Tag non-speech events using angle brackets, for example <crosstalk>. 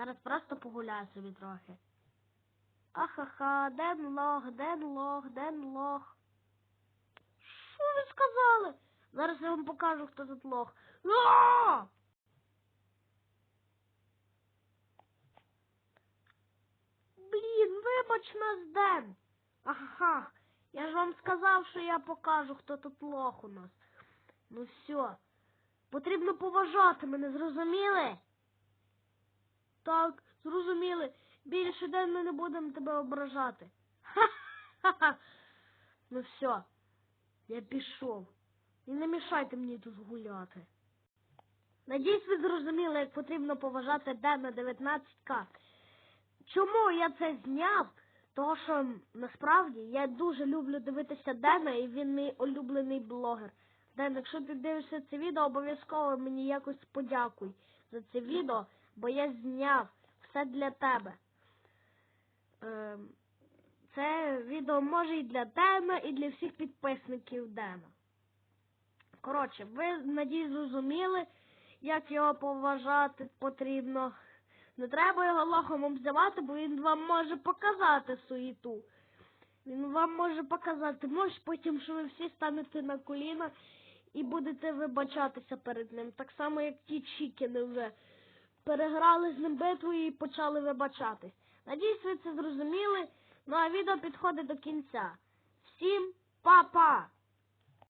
Зараз просто погуляю собі трохи. Ахаха, Ден лох, Ден лох, Ден лох. Що ви сказали? Зараз я вам покажу, хто тут лох. А! Блін, вибач нас, Ден. Ага, я ж вам сказав, що я покажу, хто тут лох у нас. Ну все. Потрібно поважати мене, зрозуміли? Так, зрозуміли. Більше день ми не будемо тебе ображати. Ха-ха-ха. <laughs> Ну все, я пішов. І не мішайте мені тут гуляти. Надіюсь, ви зрозуміли, як потрібно поважати Дена 19К. Чому я це зняв? Того, що насправді я дуже люблю дивитися Дена, і він мій улюблений блогер. Ден, якщо ти дивишся це відео, обов'язково мені якось подякуй за це відео, бо я зняв все для тебе. Ем, це відео може і для Дена, і для всіх підписників Дена. Коротше, ви надіюсь зрозуміли, як його поважати потрібно. Не треба його лохом обзивати, бо він вам може показати суєту. Він вам може показати, може потім, що ви всі станете на коліна і будете вибачатися перед ним. Так само, як ті чікіни вже переграли з ним битву і почали вибачатись. Надіюсь, ви це зрозуміли. Ну а відео підходить до кінця. Всім па-па!